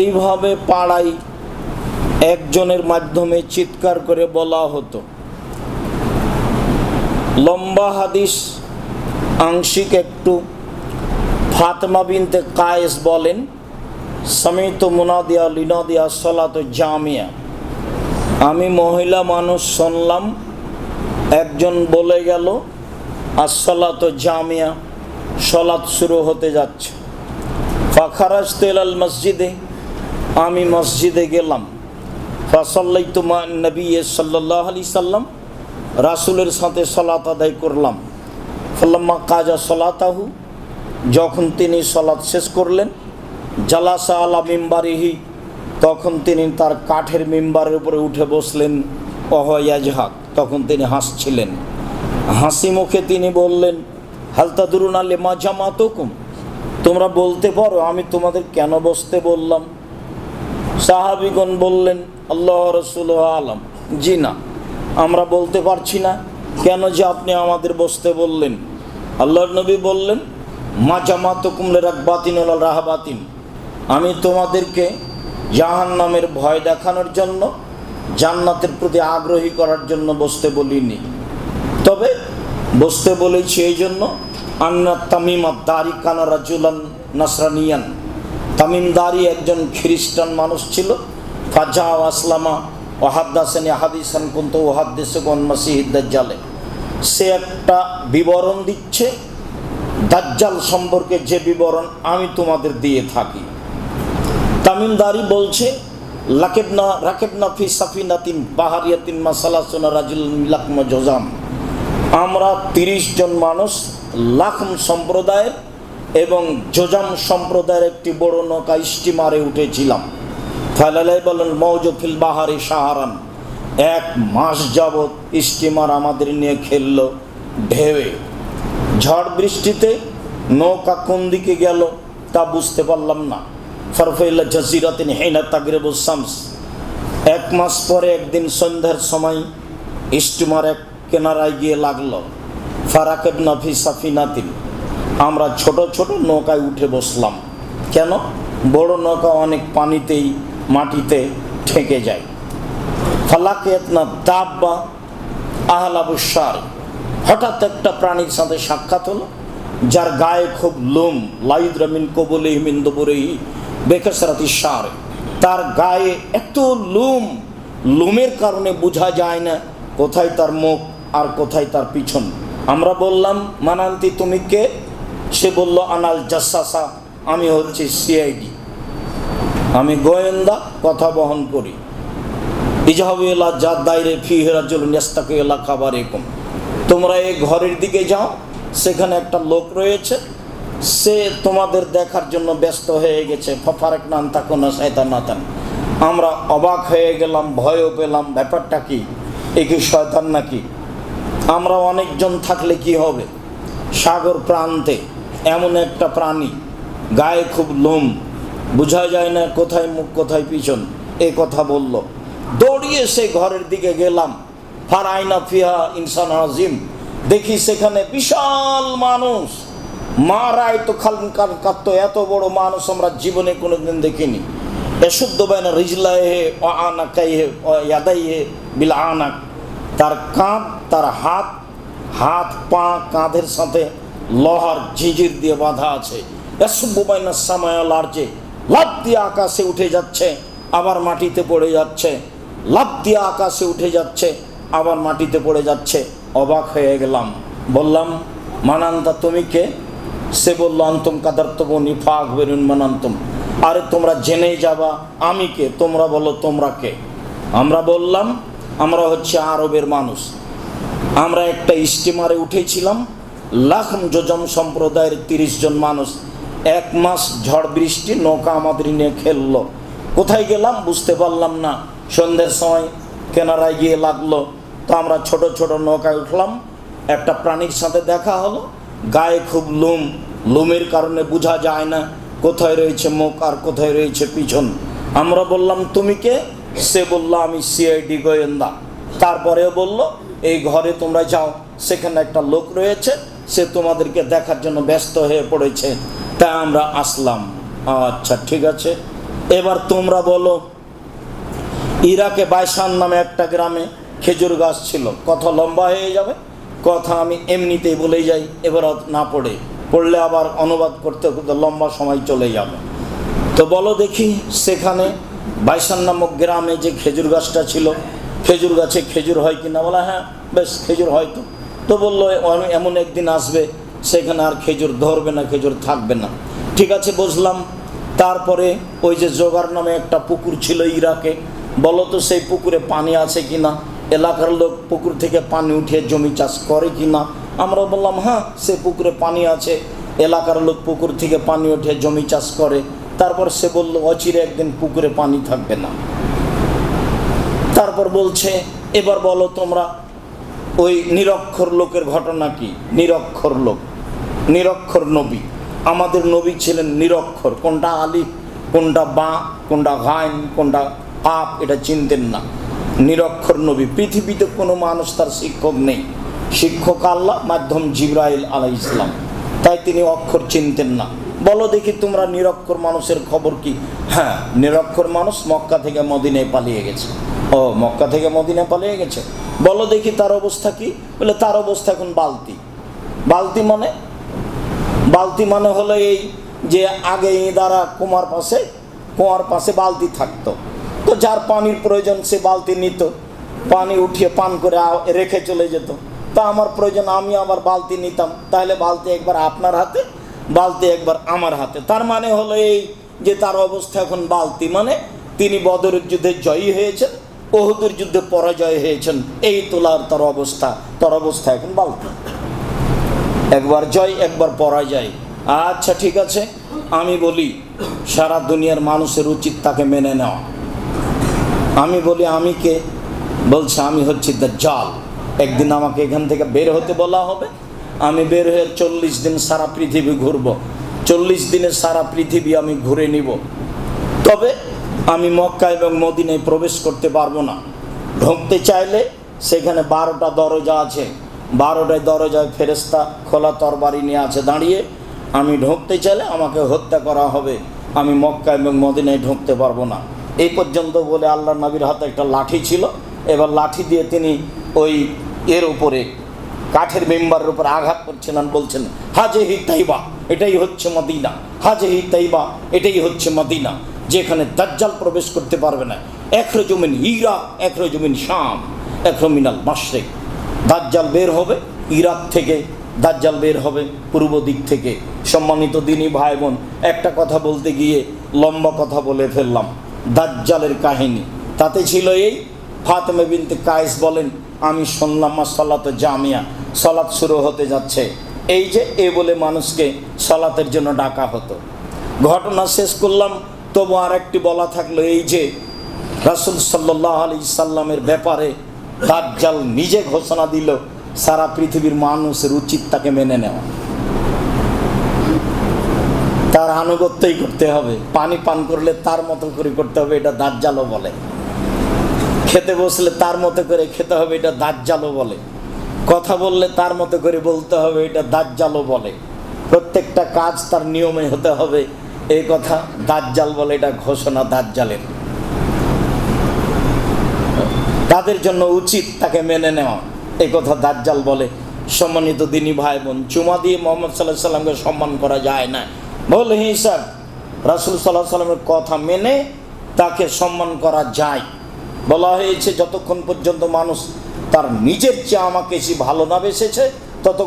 এইভাবে পাড়ায় একজনের মাধ্যমে চিৎকার করে বলা হতো। লম্বা হাদিস আংশিক একটু। ফাতমা বিনতে কায়েস বলেন, সমিত মুনাদিয়া লিনাদিয়া সলাত জামিয়া। আমি মহিলা মানুষ শুনলাম, একজন বলে গেল আসলাত জামিয়া সলাৎ শুরু হতে যাচ্ছে। ফাখারাজ তেলাল মসজিদে আমি মসজিদে গেলাম। ফাসাল্লাই তোমা নবী সাল্লাহ আলি সাল্লাম রাসুলের সাথে সলাত আদায় করলাম। ফল্লাম্মা কাজা সলাতাহু, যখন তিনি সলাৎ শেষ করলেন, জালাসা আলা মিম্বারিহি, তখন তিনি তার কাঠের মিম্বারের উপরে উঠে বসলেন অহয়াজহাক তখন তিনি হাসছিলেন। হাসি মুখে তিনি বললেন হালতা দুরুন আলে মা জামাতকুম? তোমরা বলতে পারো, আমি তোমাদের কেন বসতে বললাম? সাহাবিগণ বললেন, আল্লাহ রসুল আলম। জি না, আমরা বলতে পারছি না। কেন যে আপনি আমাদের বসতে বললেন? আল্লাহর নবী বললেন, মা জামাত কুমলে রাকবাতিন রাহাবাতিন। আমি তোমাদেরকে জাহান নামের ভয় দেখানোর জন্য, জান্নাতের প্রতি আগ্রহী করার জন্য বসতে বলিনি। তবে বসতে বলেছি এই জন্য, আন্না তামিমা দারি কানা রাজুলান নাসরানিয়ান। তামিমদারি একজন খ্রিস্টান মানুষ ছিল। ফাজা আসলামা ওহাদ্দাসেন হাদিসান কুন্ত ওহাদ্দেসগন মাসিহিদ সে একটা বিবরণ দিচ্ছে, দাজ্জাল সম্পর্কে যে বিবরণ আমি তোমাদের দিয়ে থাকি। তামিমদারি বলছে, লাকেবনা, রাকেবনা ফি সাফিনাতিন বাহারিয়াতিন মাসালাসোনা রাজুল মিলাকমা জোজাম আমরা তিরিশ জন মানুষ লাখম সম্প্রদায়ের এবং জোজাম সম্প্রদায়ের একটি বড় নৌকা স্টিমারে উঠেছিলাম। ফেলালাই বলেন মৌজফিল বাহারি সাহারান এক মাস যাবৎ স্টিমার আমাদের নিয়ে খেলল ঢেউয়ে। ঝড় বৃষ্টিতে নৌকা কোন দিকে গেল তা বুঝতে পারলাম না। ফরফেল্লা জাজিরাতিন হেনা তাগরেব শামস। এক মাস পরে একদিন সন্ধ্যার সময় স্টিমার এক কেনারায় গিয়ে লাগল। ফারাকেব নাফি সাফিনাতিন। আমরা ছোট ছোট নৌকায় উঠে বসলাম। কেন? বড় নৌকা অনেক পানিতেই, মাটিতে ঠেকে যায়। ফালাকেত না দাব্বা আহলাবুসার হঠাৎ একটা প্রাণীর সাথে সাক্ষাৎ হলো, যার গায়ে খুব লোম। লাইদ্রামিন কবলে হিমিন্দপুরেই বেকেসরাতি সার তার গায়ে এত লোম, লোমের কারণে বোঝা যায় না কোথায় তার মুখ আর কোথায় তার পিছন। আমরা বললাম, মানান্তি, তুমি কে? সে বলল, আনাল জাসাসা, আমি হচ্ছে সিআইডি। আমি গোয়েন্দা, কথা বহন করি। ইজাহাবু এলা যার দায়রে ফি হেরাজুল নেস্তাকে খাবার এরকম তোমরা এই ঘরের দিকে যাও, সেখানে একটা লোক রয়েছে। সে তোমাদের দেখার জন্য ব্যস্ত হয়ে গেছে। ফারেক নান থাকো না শয়তান নাতান আমরা অবাক হয়ে গেলাম, ভয়ও পেলাম, ব্যাপারটা কি? এ কি শয়তান নাকি? আমরা অনেকজন থাকলে কি হবে? সাগর প্রান্তে এমন একটা প্রাণী, গায়ে খুব লোম বোঝা যায় না কোথায় মুখ, কোথায় পিছন, এ কথা বলল। দৌড়িয়ে সে ঘরের দিকে গেলাম। ফারাইনা ফিহা ইনসান আজিম, দেখি সেখানে বিশাল মানুষ। মারাই তো খালন কান কাত্ত, এত বড় মানুষ আমরা জীবনে কোনোদিন দেখিনি। এশুদ্ধ বাইনা রিজলাই হে ও আনাকাই হে ও ইয়াদাই হে, বিল আনাক। তার কাঁধ, তার হাত হাত, পা, কাঁধের সাথে লোহার ঝিঝির দিয়ে বাঁধা আছে। লার্জে লাভ দিয়ে আকাশে উঠে যাচ্ছে, আবার মাটিতে পড়ে যাচ্ছে। লাভ দিয়ে আকাশে উঠে যাচ্ছে, আবার মাটিতে পড়ে যাচ্ছে। অবাক হয়ে গেলাম। বললাম, মানান্তা, তুমি কে? সে বলল, আন্তম কাদার্তব নিফাক বেরুন মানান্তম। আরে, তোমরা জেনেই যাবা, আমি কে? তোমরা বলো, তোমরা কে? আমরা বললাম, আমরা হচ্ছে আরবের মানুষ। আমরা একটা স্টিমারে উঠেছিলাম লাখম যোজম সম্প্রদায়ের তিরিশ জন মানুষ এক মাস ঝড় বৃষ্টি নৌকা আমাদের নিয়ে খেললো। কোথায় গেলাম বুঝতে পারলাম না। সন্ধ্যের সময় কেনারায় গিয়ে লাগল। তো আমরা ছোট ছোট নৌকায় উঠলাম। একটা প্রাণীর সাথে দেখা হলো। গায়ে খুব লোম। লোমের কারণে বোঝা যায় না কোথায় রয়েছে মুখ আর কোথায় রয়েছে পিছন। আমরা বললাম, তুমি কে? সে বলল, আমি সিআইডি গোয়েন্দা। তারপরেও বলল, এই ঘরে তোমরা যাও। সেখানে একটা লোক রয়েছে। সে তোমাদেরকে দেখার জন্য ব্যস্ত হয়ে পড়েছে। তাই আমরা আসলাম। আচ্ছা ঠিক আছে। এবার তোমরা বলো, ইরাকে বাইসান নামে একটা গ্রামে খেজুর গাছ ছিল। কথা লম্বা হয়ে যাবে। কথা আমি এমনিতেই বলেই যাই এবার না পড়ে। পড়লে আবার অনুবাদ করতে করতে লম্বা সময় চলে যাবে। তো বলো দেখি, সেখানে বাইসান নামক গ্রামে যে খেজুর গাছটা ছিল, খেজুর গাছে খেজুর হয় কি না বলা হ্যাঁ বেশ, খেজুর হয়তো তো। বলল এ- এমন একদিন আসবে, সেখানে আর খেজুর ধরবে না, খেজুর থাকবে না। ঠিক আছে, বুঝলাম। তারপরে ওই যে জোগার নামে একটা পুকুর ছিল ইরাকে। বলো তো, সেই পুকুরে পানি আছে কি না এলাকার লোক পুকুর থেকে পানি উঠিয়ে জমি চাষ করে কি না আমরা বললাম হ্যাঁ সে পুকুরে পানি আছে। এলাকার লোক পুকুর থেকে পানি উঠে জমি চাষ করে। তারপর সে বলল, অচিরে একদিন পুকুরে পানি থাকবে না। তারপর বলছে, এবার বলো তোমরা ওই নিরক্ষর লোকের ঘটনা কি? নিরক্ষর লোক। নিরক্ষর নবী। আমাদের নবী ছিলেন নিরক্ষর। কোনটা আলিফ, কোনটা বা, কোনটা ঘাইন কোনটা আপ, এটা চিনতেন না। নিরক্ষর নবী। পৃথিবীতে কোনো মানুষ তার শিক্ষক নেই। শিক্ষক আল্লাহ, মাধ্যম জিব্রাইল আলাই ইসলাম তাই তিনি অক্ষর চিনতেন না। বলো দেখি তোমরা নিরক্ষর মানুষের খবর কি? হ্যাঁ নিরক্ষর মানুষ মক্কা থেকে মদিনায় পালিয়ে গেছে। ও, মক্কা থেকে মদিনায় পালিয়ে গেছে। বলো দেখি তার অবস্থা কি? বলে, তার অবস্থা এখন বালতি। বালতি মানে? বালতি মানে হলো এই যে আগে দ্বারা কুমার পাশে কুয়ার পাশে বালতি থাকতো। তো যার পানির প্রয়োজন, সে বালতি নিত। পানি উঠিয়ে পান করে রেখে চলে যেত। তা আমার প্রয়োজন, আমি আবার বালতি নিতাম। তাহলে বালতি একবার আপনার হাতে, বালতি একবার আমার হাতে। তার মানে হলো এই যে তার অবস্থা এখন বালতি মানে তিনি বদরের যুদ্ধে জয়ী হয়েছেন। ওহুদের যুদ্ধে পরাজয় হয়েছেন। এই তোলার তার অবস্থা তার অবস্থা এখন বালতি একবার জয়, একবার পরাজয়। আচ্ছা ঠিক আছে, আমি বলি, সারা দুনিয়ার মানুষের উচিত তাকে মেনে নেওয়া। আমি বলি, আমি কে? বলছে, আমি হচ্ছি দ্য জাল একদিন আমাকে এখান থেকে বের হতে বলা হবে। আমি বের হয়ে চল্লিশ দিন সারা পৃথিবী ঘুরবো। চল্লিশ দিনে সারা পৃথিবী আমি ঘুরে নিব। তবে আমি মক্কা এবং মদিনায় প্রবেশ করতে পারব না। ঢুকতে চাইলে সেখানে বারোটা দরজা আছে। বারোটায় দরজায় ফেরেস্তা খোলা তরবারি নিয়ে আছে দাঁড়িয়ে। আমি ঢুকতে চাইলে আমাকে হত্যা করা হবে। আমি মক্কা এবং মদিনায় ঢুকতে পারব না। এই পর্যন্ত বলে আল্লাহ নবীর হাতে একটা লাঠি ছিল। এবার লাঠি দিয়ে তিনি ওই এর উপরে, কাঠের মেম্বারের উপর আঘাত করছেন আর বলছেন হাজে হি তাইবা, এটাই হচ্ছে মদিনা। হাজে হি তাইবা, এটাই হচ্ছে মদিনা। যেখানে দাজ্জাল প্রবেশ করতে পারবে না। একরো জমিন ইরাক একরো জমিন শাম একরো মিনাল মাসরেক দাজ্জাল বের হবে, ইরাক থেকে দাজ্জাল বের হবে, পূর্ব দিক থেকে। সম্মানিত দিনী ভাই বোন একটা কথা বলতে গিয়ে লম্বা কথা বলে ফেললাম। দাজ্জালের কাহিনী। তাতে ছিল এই, ফাতেমে বিনতে কায়েস বলেন, আমি শুনলাম সলাত জামিয়া সলাৎ শুরু হতে যাচ্ছে। এই যে, এ বলে মানুষকে সলাতের জন্য ডাকা হতো। ঘটনা শেষ করলাম তবু আর একটি বলা থাকল, এই যে রাসুল সাল্লাহ আলি সাল্লামের ব্যাপারে দাজ্জাল নিজে ঘোষণা দিল, সারা পৃথিবীর মানুষের উচিত তাকে মেনে নেওয়া। তার আনুগত্যই করতে হবে, পানি পান করলে তার মতো করে করতে হবে, এটা দাজ্জালও বলে। খেতে বসলে তার মতো করে খেতে হবে, এটা দাজ্জালও বলে। কথা বললে তার মতো করে বলতে হবে, এটা দাজ্জালও বলে। প্রত্যেকটা কাজ তার নিয়মে হতে হবে। এই কথা দাজ্জাল বলে, এটা ঘোষণা দাজ্জালের। তাদের জন্য উচিত তাকে মেনে নেওয়া। এই কথা দাজ্জাল বলে, সম্মানিত দিনী ভাই বোন চুমা দিয়ে মোহাম্মদ সাল্লাহ সাল্লামকে সম্মান করা যায় না। বল হিসাব রাসুল সাল্লাহ সাল্লামের কথা মেনে তাকে সম্মান করা যায়। বলা হয়েছে, যতক্ষণ পর্যন্ত মানুষ তার নিজের চেয়ে আমাকে বেশি ভালো না বেসেছে তত